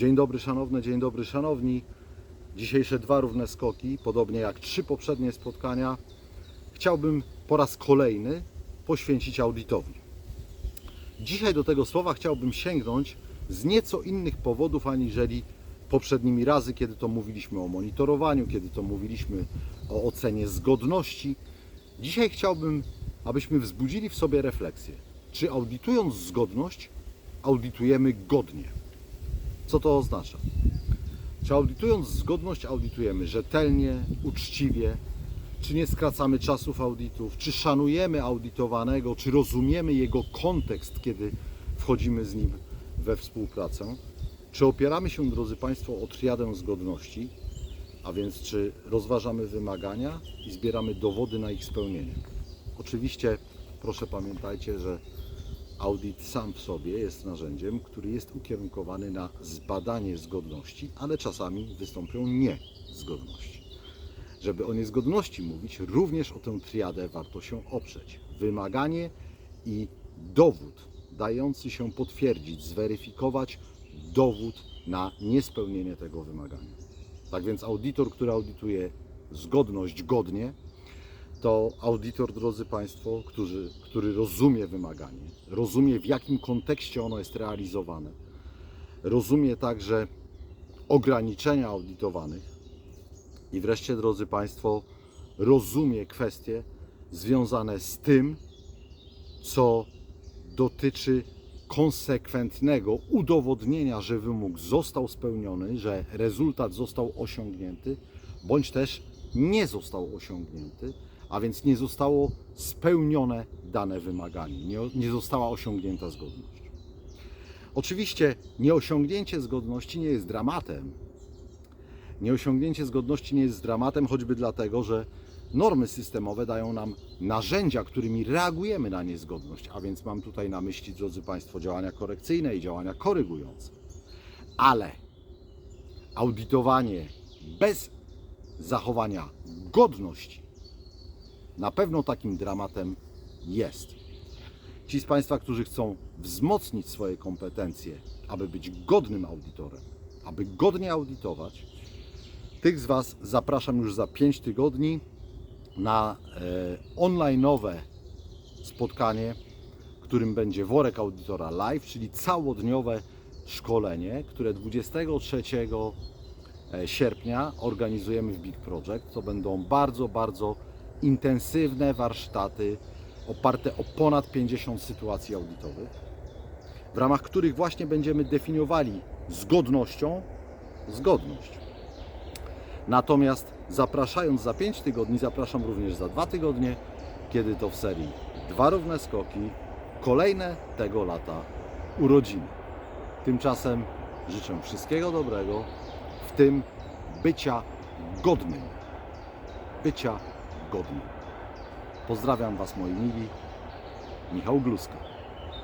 Dzień dobry szanowne, dzień dobry szanowni. Dzisiejsze dwa równe skoki, podobnie jak trzy poprzednie spotkania, chciałbym po raz kolejny poświęcić audytowi. Dzisiaj do tego słowa chciałbym sięgnąć z nieco innych powodów aniżeli poprzednimi razy, kiedy to mówiliśmy o monitorowaniu, kiedy to mówiliśmy o ocenie zgodności. Dzisiaj chciałbym, abyśmy wzbudzili w sobie refleksję. Czy audytując zgodność, audytujemy godnie? Co to oznacza? Czy audytując zgodność, audytujemy rzetelnie, uczciwie? Czy nie skracamy czasów audytów? Czy szanujemy audytowanego? Czy rozumiemy jego kontekst, kiedy wchodzimy z nim we współpracę? Czy opieramy się, drodzy Państwo, o triadę zgodności? A więc czy rozważamy wymagania i zbieramy dowody na ich spełnienie? Oczywiście, proszę pamiętajcie, że Audyt sam w sobie jest narzędziem, który jest ukierunkowany na zbadanie zgodności, ale czasami wystąpią niezgodności. Żeby o niezgodności mówić, również o tę triadę warto się oprzeć. Wymaganie i dowód dający się potwierdzić, zweryfikować dowód na niespełnienie tego wymagania. Tak więc audytor, który audytuje zgodność godnie, to audytor, drodzy Państwo, który, który rozumie wymaganie, rozumie w jakim kontekście ono jest realizowane, rozumie także ograniczenia audytowanych i wreszcie, drodzy Państwo, rozumie kwestie związane z tym, co dotyczy konsekwentnego udowodnienia, że wymóg został spełniony, że rezultat został osiągnięty, bądź też nie został osiągnięty, a więc nie zostało spełnione dane wymaganie, nie, nie została osiągnięta zgodność. Oczywiście nieosiągnięcie zgodności nie jest dramatem. Nieosiągnięcie zgodności nie jest dramatem, choćby dlatego, że normy systemowe dają nam narzędzia, którymi reagujemy na niezgodność, a więc mam tutaj na myśli, drodzy Państwo, działania korekcyjne i działania korygujące. Ale audytowanie bez zachowania godności na pewno takim dramatem jest. Ci z Państwa, którzy chcą wzmocnić swoje kompetencje, aby być godnym audytorem, aby godnie audytować, tych z Was zapraszam już za 5 tygodni na e, online'owe spotkanie, którym będzie Worek Audytora Live, czyli całodniowe szkolenie, które 23 e, sierpnia organizujemy w Big Project. To będą bardzo, bardzo intensywne warsztaty oparte o ponad 50 sytuacji audytowych, w ramach których właśnie będziemy definiowali z godnością zgodność. Natomiast zapraszając za 5 tygodni, zapraszam również za 2 tygodnie, kiedy to w serii dwa równe skoki, kolejne tego lata urodziny. Tymczasem życzę wszystkiego dobrego, w tym bycia godnym. Bycia godnym. Pozdrawiam Was moi mili. Michał Gluska.